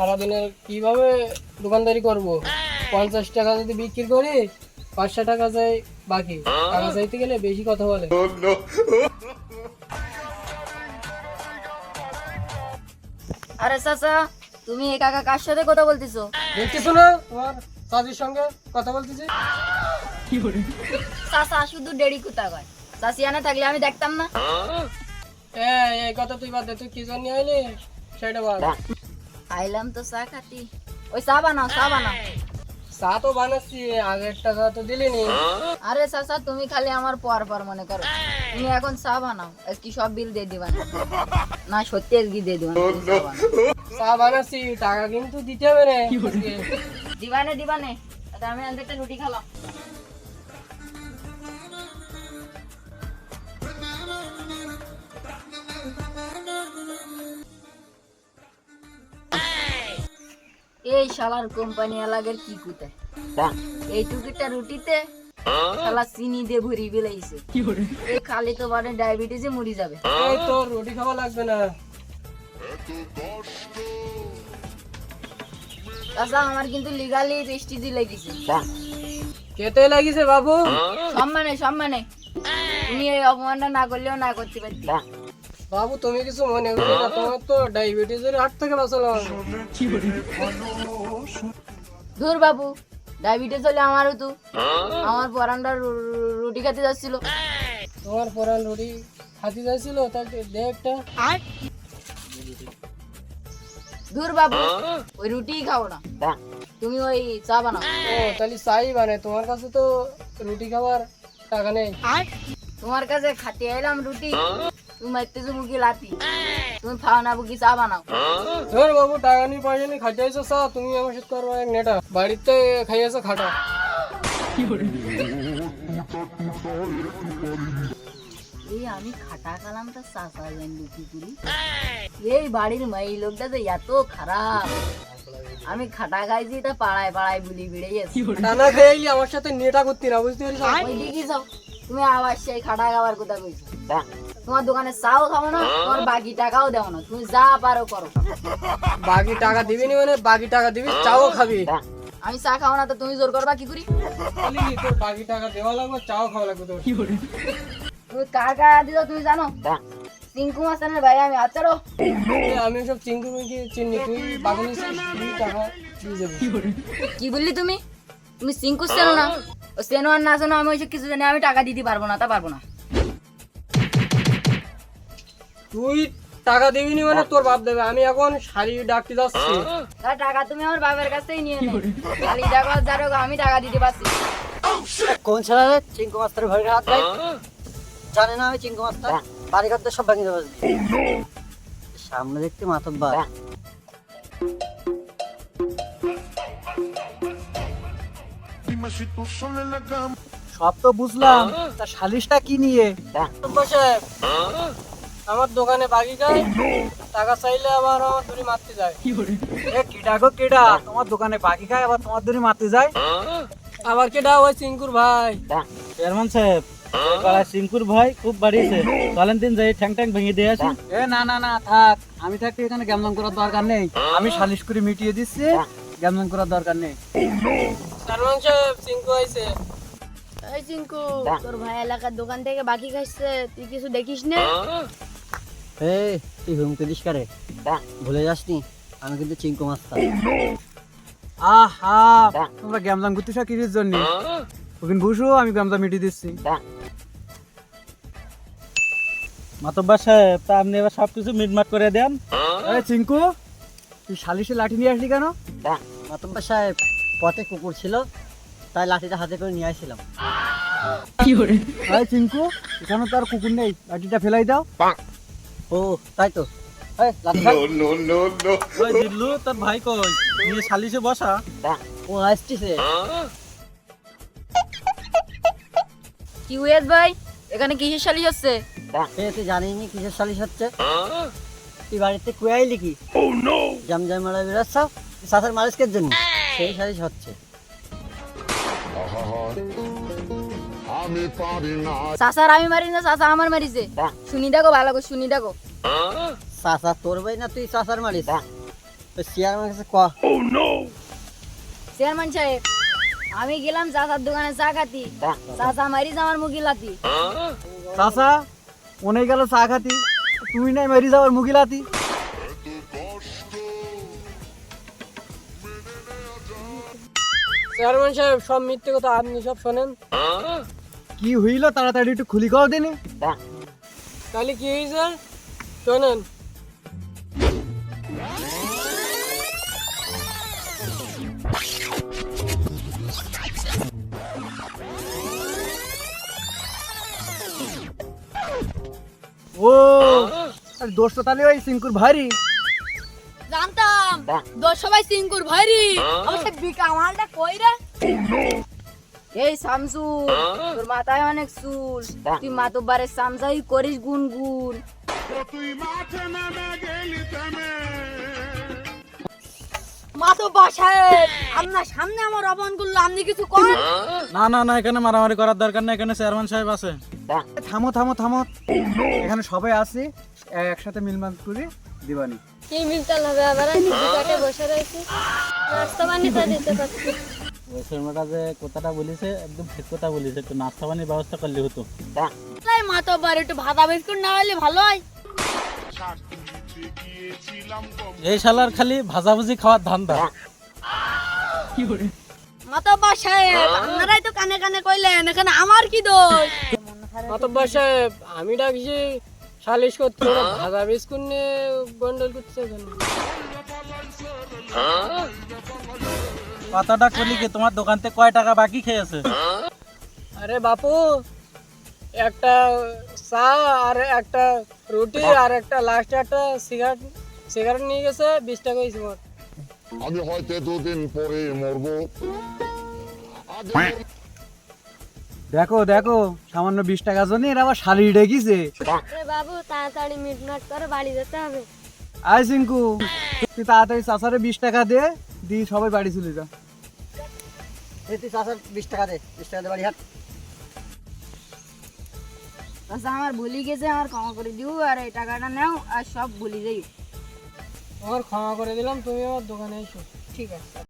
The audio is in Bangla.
সারাদিনের কীভাবে দোকানদারি করব? পঞ্চাশ টাকা যদি বিক্রি করি পাঁচশো টাকা যায় বাকি। টাকা চাইতে গেলে বেশি কথা বলে। আরে চাচা তুমি এই কাকা কার সাথে কথা বলতেছো? দেখতেছো না তোমার চাচির সঙ্গে কথা বলতেছি। চাচা শুধু দেরি কোথা কয় চাষিয়ানা থাকলে আমি দেখতাম না। এই এই কথা তুই বাদ দে তুই কি জন্য আইলি? সেটা বল আইলাম তো চা খাতি। ওই চা বানাও চা বানাও। চা তো বানাচ্ছি আগের টাকা তো দিলিনি। আরে চাচা তুমি খালি আমার পর পর মনে করো। তুমি এখন চা বানাও আজকে সব বিল দিয়ে দিবা। না। না সত্যি আজকে দিয়ে দিবা চা বানাচ্ছি টাকা কিন্তু দিতে হবে রে দিবানে দিবানে আমি আনতে রুটি খালাম। এই শালার কোম্পানি এলাকার কি কুতায় এই টুকিটা রুটিতে শালা চিনি দিয়ে ভরি বেলাইছে। এই খালি তো মানে ডায়াবেটিসে মরি যাবে। এই তো রুটি খাওয়া লাগবে না। চাচা আমার কিন্তু লিগালি দিয়ে লেগেছে। খেতে লাগিছে বাবু। সম্মানে সম্মানে। তুমি এই অপমানটা না করলেও না করতে পারতি। বাবু তুমি কিছু মনে করো না তোমার তো ডায়াবেটিসের হাট থেকে বাঁচালাম ধুর বাবু ডায়াবেটিস হলে আমারও তো। আমার পরানটা রুটি খেতে যাচ্ছিল। তোমার পরান রুটি খাতি যাচ্ছিল তাকে দে একটা। ধুর বাবু ওই রুটিই খাও না। তুমি ওই চা বানাও। ও তাহলে চাই মানে তোমার কাছে তো রুটি খাবার টাকা নেই। তোমার কাছে খাতে এলাম রুটি। তুমি মারতেছো মুখে লাতি। তুমি খাও না বুকি চা বানাও। ধর বাবু টাকা নিয়ে পয়সা নিয়ে আইসো চা তুমি আমার সাথে করব এক নেটা। বাড়িতে খাইয়েছো খাটা। এই আমি খাটা কালাম তো চা চা জানলি কি করি। এই বাড়ির মাই লোকটা তো এত খারাপ। আমি খাটা খাইছি তা পাড়ায় পাড়ায় বুলি বেড়ে গেছি। টানা খাইলি আমার সাথে নেটা করতি না বুঝতে পারছ ওই দিকে যাও। তুমি আবার সেই খাটা খাবার কথা কইছো। তোমার দোকানে চাও খাব না তোমার বাকি টাকাও দেও না তুমি যা পারো করো। বাকি টাকা দিবি নি মানে বাকি টাকা দিবি চাও খাবি। আমি চা খাব না তো তুমি জোর করবা কি করি? তোর বাকি টাকা দেওয়া লাগবে চাও খাওয়া লাগবে তোর। তুমি কার কার দিল তুমি জানো? সিঙ্কু মাস্টারের ভাই আমি আচারো এ, আমি সব চিঙ্কু মিঙ্কি চিনি তুই তুই টাকা দিয়ে যাবি কি বললি তুমি? তুমি সিঙ্কু চেনো না। ও চেনো আর না চেনো আমি ওইসব কিছু জানি আমি টাকা দিতে পারব না তা পারব না। তুই টাকা দিবি নি মানে তোর বাপ দেবে। আমি এখন শাড়ি ডাকতে যাচ্ছি। তা টাকা তুমি আমার বাবার কাছ থেকেই নিয়ে নেই খালি টাকা যারো আমি টাকা দিতে পারছি। কোন ছেলে চিঙ্কু মাস্টার ঘরে হাত দেয়। জানে না আমি চিঙ্কু মাস্টার? বাড়ি ঘর সব ভেঙে দেবো। সামনে দেখতে মাতব্বার। সব তো বুঝলাম। তা সালিশটা কি নিয়ে? আমার দোকানে বাকি খায় টাকা চাইলে আবার আমার দূরে মারতে যায়। এ কেডা গো কেডা? তোমার দোকানে বাকি খায় আবার তোমার দূরে মারতে যায়? আবার কেডা ওই চিঙ্কুর ভাই? চেয়ারম্যান সাহেব পাড়ায় সিংকুর ভাই খুব বাড়িয়েছে। চলেন দিন যাই ঠ্যাং ঠ্যাং ভেঙে দিয়ে আসি। এ না না না থাক। আমি থাকতে এখানে গ্যামলং করার দরকার নেই। আমি সালিশ করে মিটিয়ে দিচ্ছি গ্যামলং করার দরকার নেই। সালমান সাহেব চিঙ্কু আইছে। এই চিঙ্কু তোর ভাই এলাকার দোকান থেকে বাকি খাইছে তুই কিছু দেখিস না? এই তুই হুমকি দিস কারে? ভুলে যাসনি? আমি কিন্তু চিঙ্কু মাস্টার আহা! তোমরা গ্যামলাম করতেছ কিসের জন্য? ওখানে বসো আমি গ্যামলা মিটিয়ে দিচ্ছি। মাতব্বার সাহেব তা আপনি এবার সবকিছু মিটমাট করে দেন। আরে চিঙ্কু তুই সালিশে লাঠি নিয়ে আসলি কেন? মাতব্বা সাহেব পথে কুকুর ছিল তাই লাঠিটা হাতে করে নিয়ে আসছিলাম। আরে চিঙ্কু এখানে তো আর কুকুর নেই লাঠিটা ফেলাই দাও। ও তাই তো। এই, লাঠি ফেল। ওই জিল্লু তোর ভাই কই? নিয়ে সালিশে বসা। ও আসছে কি উয়েদ ভাই? এখানে কিসের হচ্ছে? জানিনি কিসের সালিশ হচ্ছে। তুই বাড়িতে কুয়াই লিখি মারা সাথের মালিশকের জন্য। সেই সালিশ হচ্ছে। আমি পারি না। চাচার আমি মারি না চাচা আমার মারিছে। শুনি দেখো ভালো করে শুনি দেখো। চাচা তোর ভাই না তুই চাচার মারিস? ওই চেয়ারম্যান কাছে ক? চেয়ারম্যান সাহেব আমি গেলাম চাচার দোকানে চা খাতি। চাচা মারিস আমার মুগিলাতি চাচা মনে গেল চা খাতি। তুই নাই মেরি যাওয়ার মুগিলাতি চেয়ারম্যান সাহেব সব মিথ্যে কথা আপনি সব শোনেন। কি হইল? তাড়াতাড়ি একটু খুলি কও দিনি। তাহলে কি হয়েছে শোনেন। ও আরে দোষ তো তাহলে ওই সিঙ্কুর ভারী জানতাম। দোষ সবাই সিঙ্কুর ভাইরি। অবশ্য বিকা মালটা কই রে এই শামসু তোর মাথায় অনেক চুল। তুই মাতব্বারের সামসাই করিস গুনগুন। মাতো বাসায়। আপনার সামনে আমার অপমান করল আপনি কিছু করেন? না না না এখানে মারামারি করার দরকার নেই এখানে চেয়ারম্যান সাহেব আছে। থামো থামো থামো। এখানে সবাই আছি একসাথে মিলমাল করে দিবানি। কি মিলতাল হবে? আবার আমি দুটাকে বসে রয়েছি। নাস্তা পানি তো দিতে পারছি। ওই শর্মাটা যে কথাটা বলিছে একদম ঠিক কথা বলিছে একটু নাস্তা পানির ব্যবস্থা করলে হতো। তাই মাতব্বার একটু ভাতা বিস্কুট না হলে ভালো হয়। এই শালার খালি ভাজাভুজি খাওয়ার ধান্দা। মাতব্বার সাহেব আপনারাই তো কানে কানে কইলেন এখানে আমার কি দোষ? মাতব্বর সাহেব আমি ডাকছি সালিশ করতে ভাজা বিস্কুট নিয়ে গন্ডল কেন কথাটা করলি কি তোমার দোকান থেকে কয় টাকা বাকি খেয়েছে? আরে বাপু একটা চা আর একটা রুটি আর একটা লাস্টে একটা সিগারেট সিগারেট নিয়ে গেছে বিশ টাকা হয়েছে মোট। আমি হয়তো দুদিন পরে মরবো। দেখো দেখো সামান্য বিশ টাকা জন্য এরা আবার শাড়ি ডেকেছে আরে বাবু তাড়াতাড়ি মিটমাট করে বাড়ি যেতে হবে। আয় সিঙ্কু তুই তাড়াতাড়ি চাচারে বিশ টাকা দে দিয়ে সবাই বাড়ি চলে যা। তুই চাচার বিশ টাকা দে বিশ টাকা দে বাড়ি হাট আচ্ছা আমার ভুলি গেছে আমার ক্ষমা করে দিও আর এই টাকাটা নাও আর সব ভুলি যাই আমার ক্ষমা করে দিলাম তুমি আমার দোকানে এসো ঠিক আছে